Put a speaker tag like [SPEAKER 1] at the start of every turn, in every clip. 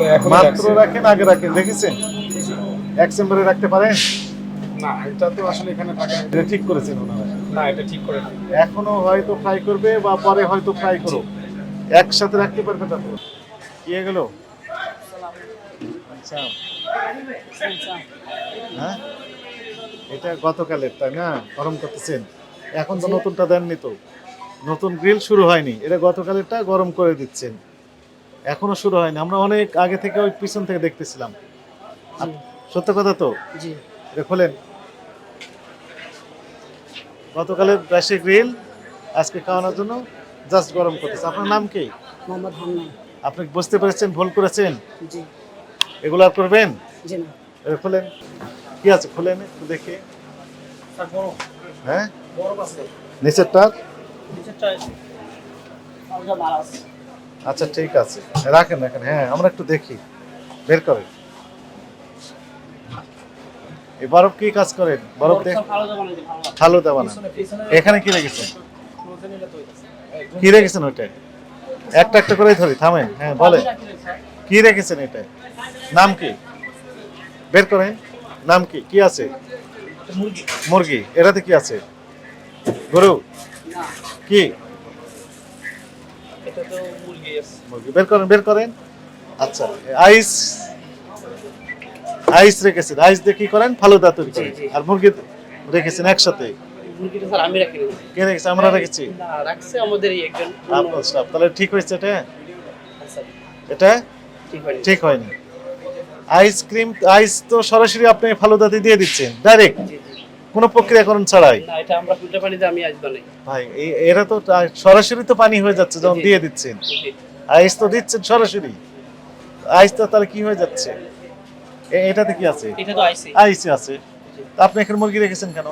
[SPEAKER 1] এগুলো এখন
[SPEAKER 2] মাত্র রাখেন আগে রাখেন দেখেছেন? এক চেম্বারে রাখতে পারেন?
[SPEAKER 1] না এটা তো আসলে এখানে থাকে
[SPEAKER 2] এটা ঠিক করেছেন ওনারা।
[SPEAKER 1] না এটা ঠিক করে।
[SPEAKER 2] এখনও হয়তো ফ্রাই করবে বা পরে হয়তো ফ্রাই করো একসাথে রাখতে পারবে না তো কি গেল? আচ্ছা। হ্যাঁ? এটা গতকালের তাই না? গরম করতেছেন। এখন তো নতুনটা দেননি তো। নতুন গ্রিল শুরু হয়নি। এটা গতকালেরটা গরম করে দিচ্ছেন। এখনও শুরু হয়নি। আমরা অনেক আগে থেকে ওই পিছন থেকে দেখতেছিলাম। সত্য কথা তো?
[SPEAKER 3] জি।
[SPEAKER 2] এটা খোলেন। গতকালের রাশি গ্রিল আজকে খাওয়ানোর জন্য জাস্ট গরম করতেছে। আপনার নাম কি?
[SPEAKER 3] মোহাম্মদ
[SPEAKER 2] আপনি বুঝতে পেরেছেন ভুল করেছেন?
[SPEAKER 3] জি।
[SPEAKER 2] এগুলো আর করবেন?
[SPEAKER 3] জি না।
[SPEAKER 2] এটা খোলেন। কি আছে? খোলেন একটু দেখে। হ্যাঁ? নিচেরটা? আচ্ছা ঠিক আছে। রাখেন রাখেন। হ্যাঁ আমরা একটু দেখি। বের করেন। এই বরফ কি কাজ করেন বরফ দেখ ভালো দেওয়া না এখানে কি রেখেছেন? কি রেখেছেন ওইটায় একটা একটা করে ধরি থামেন। হ্যাঁ বলেন। কি রেখেছেন এটা? নাম কি? বের করেন। নাম কি? কি আছে? মুরগি। এটাতে কি আছে? গরু? কি?
[SPEAKER 3] মুরগি
[SPEAKER 2] বের করেন বের করেন। আচ্ছা আইস আইস রেখেছেন। আইস দিয়ে কি করেন? ফালুদা তৈরি করেন। আর মুরগি রেখেছেন একসাথে?
[SPEAKER 3] মুরগিটা স্যার আমি রাখি
[SPEAKER 2] কে রেখেছে? আমরা রেখেছি।
[SPEAKER 3] না রাখছে আমাদের একজন
[SPEAKER 2] আপনার স্টাফ। তাহলে ঠিক হয়েছে এটা?
[SPEAKER 3] আচ্ছা,
[SPEAKER 2] এটা?
[SPEAKER 3] ঠিক হয়নি।
[SPEAKER 2] আইসক্রিম আইস তো সরাসরি আপনি ফালুদাতে দিয়ে দিচ্ছেন। ডাইরেক্ট? কোনো প্রক্রিয়াকরণ ছাড়াই?
[SPEAKER 3] না এটা আমরা পানিতে আমি আজ বানাই
[SPEAKER 2] ভাই এরা তো সরাসরি তো পানি হয়ে যাচ্ছে যখন দিয়ে দিচ্ছেন। আইস তো দিচ্ছেন সরাসরি। আইস তো তাহলে কি হয়ে যাচ্ছে? এটাতে কি আছে?
[SPEAKER 3] এটা তো আইসি।
[SPEAKER 2] আইসি আছে। আপনি এখানে মুরগি রেখেছেন কেন?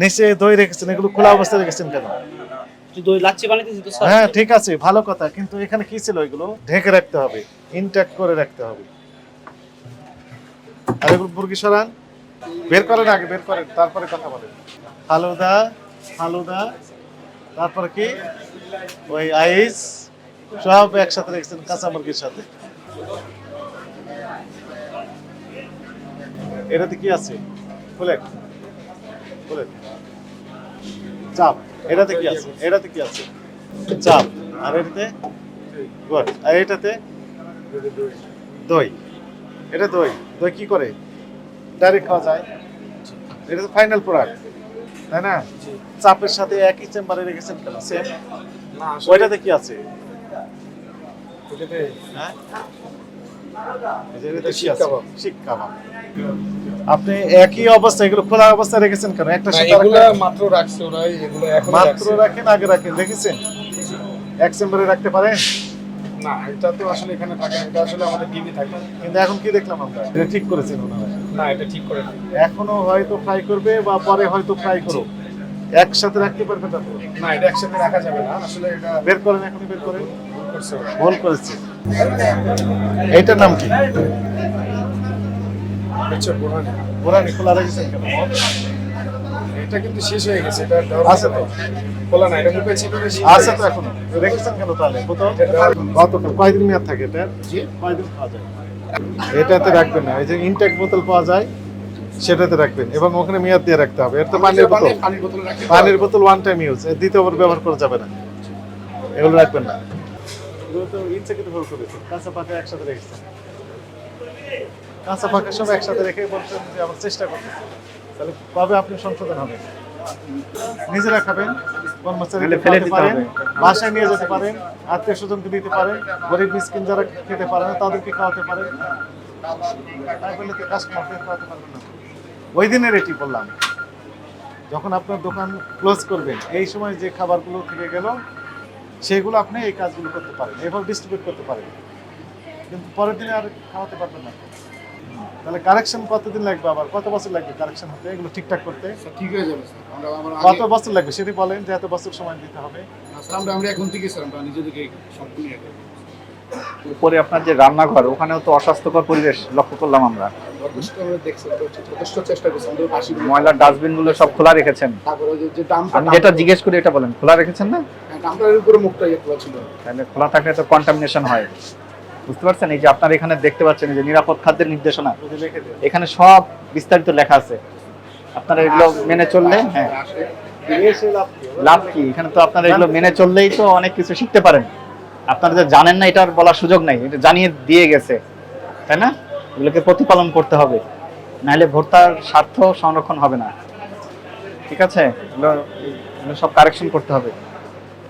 [SPEAKER 2] নিচে দই রেখেছেন এগুলো খোলা অবস্থায় রেখেছেন কেন?
[SPEAKER 3] দই লাচ্ছি বানাইতেছি তো
[SPEAKER 2] হ্যাঁ ঠিক আছে ভালো কথা কিন্তু এখানে কি ছিল এগুলো? ঢেকে রাখতে হবে ইনট্যাক্ট করে রাখতে হবে। আর এগুলো মুরগি সরান। বের করেন আগে, বের করেন, তারপরে কথা বলেন। ফালুদা ফালুদা তারপরে কি? ওই আইস, সব একসাথে রেখেছেন কাঁচা মুরগির সাথে। এটাতে কি আছে? খুলেন খুলেন। চাপ, এটাতে কি আছে? এটাতে কি আছে? চাপ, আর এটাতে? গুড, আর এটাতে? দই। এটা দই দই কি করে? ডাইরেক্ট খাওয়া যায়। এটা তো ফাইনাল প্রোডাক্ট তাই না? চাপের সাথে একই চেম্বারে রেখেছেন কেন? সেম
[SPEAKER 1] না
[SPEAKER 2] ওইটাতে কি আছে? হ্যাঁ? আপনি একই অবস্থা এগুলো খোলা অবস্থায় রেখেছেন কেন? একটা
[SPEAKER 1] এগুলো মাত্র রাখছে ওরা এগুলো এখন
[SPEAKER 2] মাত্র রাখেন আগে রাখেন দেখেছেন? এক চেম্বারে রাখতে পারেন?
[SPEAKER 1] না এটা তো আসলে এখানে থাকে না, এটা আসলে আমাদের টিভি থাকে।
[SPEAKER 2] কিন্তু এখন কি দেখলাম আমরা? এটা ঠিক করেছেন ওনারা
[SPEAKER 1] না এটা ঠিক করে।
[SPEAKER 2] এখনও হয়তো ফ্রাই করবে বা পরে হয়তো ফ্রাই করো একসাথে রাখতে পারবে না
[SPEAKER 1] না এটা একসাথে রাখা যাবে না। আসলে এটা
[SPEAKER 2] বের করেন এখনই বের করেন।
[SPEAKER 1] ভুল করছে
[SPEAKER 2] এইটার নাম কি। পুরানি খোলা রেখেছেন কেন?
[SPEAKER 1] এটা কিন্তু শেষ হয়ে গেছে এটা
[SPEAKER 2] আছে তো?
[SPEAKER 1] খোলা না এটা মুখে ছিল
[SPEAKER 2] আছে তো এখনও। রেখেছেন কেন তাহলে? কয়দিন মেয়াদ থাকে এটা? কয়দিন খাওয়া যায়? এটাতে রাখবেন না। এই যে ইনটেক বোতল পাওয়া যায় সেটাতে রাখবেন। এবং ওখানে মেয়াদ দিয়ে রাখতে হবে। এটা তো পানির বোতল।
[SPEAKER 1] পানির বোতল
[SPEAKER 2] পানির বোতল ওয়ান টাইম ইউজ দ্বিতীয়বার ব্যবহার করা যাবে না। এগুলো রাখবেন না। এগুলো তো ইচ্ছে ভুল করেছেন কাঁচা পাকা একসাথে রেখেছেন কাঁচা পাকা সব একসাথে রেখে বলছেন যে আমার চেষ্টা করতে তাহলে কবে আপনি সংশোধন হবে? নিজেরা খাবেন। কর্মচারী ফেলে দিতে পারেন বাসায় নিয়ে যেতে পারেন আত্মীয় স্বজনকে দিতে পারেন গরিব মিসকিন যারা খেতে পারে না তাদেরকে খাওয়াতে পারেন। ওই দিনের এটি বললাম যখন আপনার দোকান ক্লোজ করবেন এই সময় যে খাবারগুলো থেকে গেল সেগুলো আপনি এই কাজগুলো করতে পারেন এভাবে ডিস্ট্রিবিউট করতে পারেন। কিন্তু পরের দিনে আর খাওয়াতে পারবেন না। তাহলে কারেকশন কতদিন লাগবে আবার? কত বছর লাগবে কারেকশন হতে? এগুলো ঠিকঠাক করতে?
[SPEAKER 1] ঠিক হয়ে যাবে স্যার। আমরা আবার
[SPEAKER 2] কত বছর লাগবে? সেটি বলেন যে এত বছর সময় দিতে হবে।
[SPEAKER 1] স্যার, আমরা আমরা এখন থেকে স্যার আমরা নিজেদেরকে সম্পূর্ণ।
[SPEAKER 4] উপরে আপনার যে রান্নাঘর ওখানেও তো অস্বাস্থ্যকর পরিবেশ লক্ষ্য করলাম আমরা।
[SPEAKER 1] দেখছি যথেষ্ট চেষ্টা করছি
[SPEAKER 4] ময়লার ডাস্টবিনগুলো সব খোলা রেখেছেন।
[SPEAKER 1] তারপরে ওই যে- যে
[SPEAKER 4] আমি যেটা জিজ্ঞেস করি এটা বলেন খোলা রেখেছেন না?
[SPEAKER 1] উপরে মুখটা ইয়ে খোলা ছিল।
[SPEAKER 4] তাহলে খোলা থাকলে তো কন্টামিনেশন হয়। বুঝতে পারছেন? এই যে আপনার এখানে দেখতে পাচ্ছেন যে নিরাপদ খাদ্যের নির্দেশনা। এখানে সব বিস্তারিত লেখা আছে। আপনারা এগুলো মেনে চললে হ্যাঁ।
[SPEAKER 2] লাভ কি?
[SPEAKER 4] এখানে তো আপনারা এগুলো মেনে চললেই তো অনেক কিছু শিখতে পারেন। আপনারা যে জানেন না এটার বলার সুযোগ নাই। এটা জানিয়ে দিয়ে গেছে। তাই না? এগুলোকে প্রতিপালন করতে হবে। নাহলে ভোক্তার স্বার্থ সংরক্ষণ হবে না। ঠিক আছে? এগুলো সব কারেকশন করতে হবে।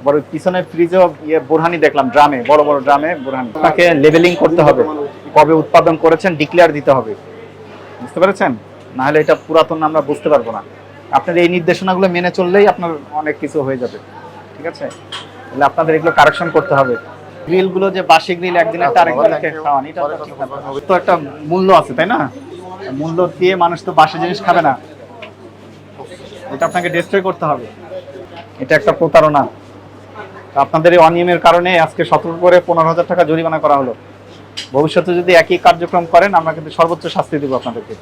[SPEAKER 4] বড় পিছনের ফ্রিজেও ইয়ে বোরহানি দেখলাম ড্রামে বড় বড় ড্রামে বোরহানি। তাকে লেভেলিং করতে হবে কবে উৎপাদন করেছেন ডিক্লেয়ার দিতে হবে। বুঝতে পেরেছেন? না হলে এটা পুরাতন আমরা বুঝতে পারব না। আপনার এই নির্দেশনাগুলো মেনে চললেই আপনার অনেক কিছু হয়ে যাবে। ঠিক আছে? তাহলে আপনাদের এগুলো কারেকশন করতে হবে। গ্রিলগুলো যে বাসি গ্রিল একদিনের আরেক দিনকে খাওয়ান এটা তো একটা মূল্য আছে তাই না? মূল্য দিয়ে মানুষ তো বাসি জিনিস খাবে না। এটা আপনাকে ডিস্ট্রয় করতে হবে। এটা একটা প্রতারণা। আপনাদের এই অনিয়মের কারণে আজকে সতর্ক করে পনেরো হাজার টাকা জরিমানা করা হলো। ভবিষ্যতে যদি একই কার্যক্রম করেন, আমরা কিন্তু সর্বোচ্চ শাস্তি দেবো আপনাদেরকে।